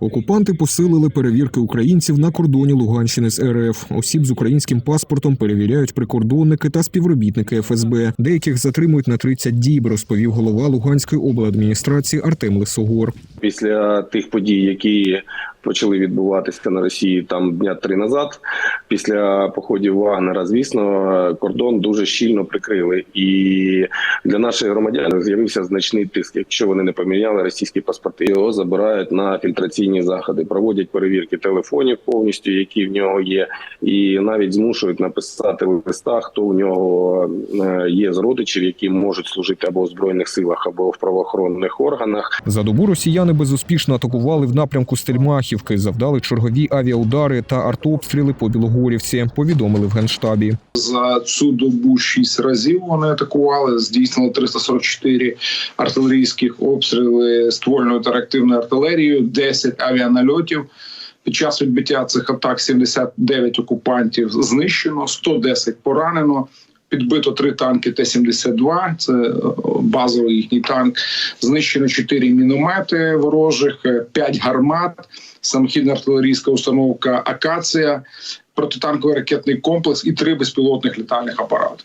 Окупанти посилили перевірки українців на кордоні Луганщини з РФ. Осіб з українським паспортом перевіряють прикордонники та співробітники ФСБ. Деяких затримують на 30 діб, розповів голова Луганської обладміністрації Артем Лисогор. після тих подій, які почали відбуватися на Росії там дня три назад. Після походів Вагнера, звісно, кордон дуже щільно прикрили, і для наших громадян з'явився значний тиск. Якщо вони не поміняли російські паспорти, його забирають на фільтраційні заходи, проводять перевірки телефонів повністю, які в нього є, і навіть змушують написати в листах, хто у нього е, є з родичів, які можуть служити або в збройних силах, або в правоохоронних органах. За добу росіяни безуспішно атакували в напрямку Стельмахівки, завдали чергові авіаудари та артобстріли по Білогорівці. Повідомили в генштабі. За цю добу шість разів вони атакували. Здійснили 344 артилерійських обстріли ствольною та реактивною артилерією, 10 авіанальотів. Під час відбиття цих атак 79 окупантів знищено, 110 поранено. Підбито три танки Т-72, це е, базовий їхній танк. Знищено чотири міномети ворожих, п'ять гармат, самохідна артилерійська установка Акація, протитанковий ракетний комплекс і три безпілотних літальних апарати.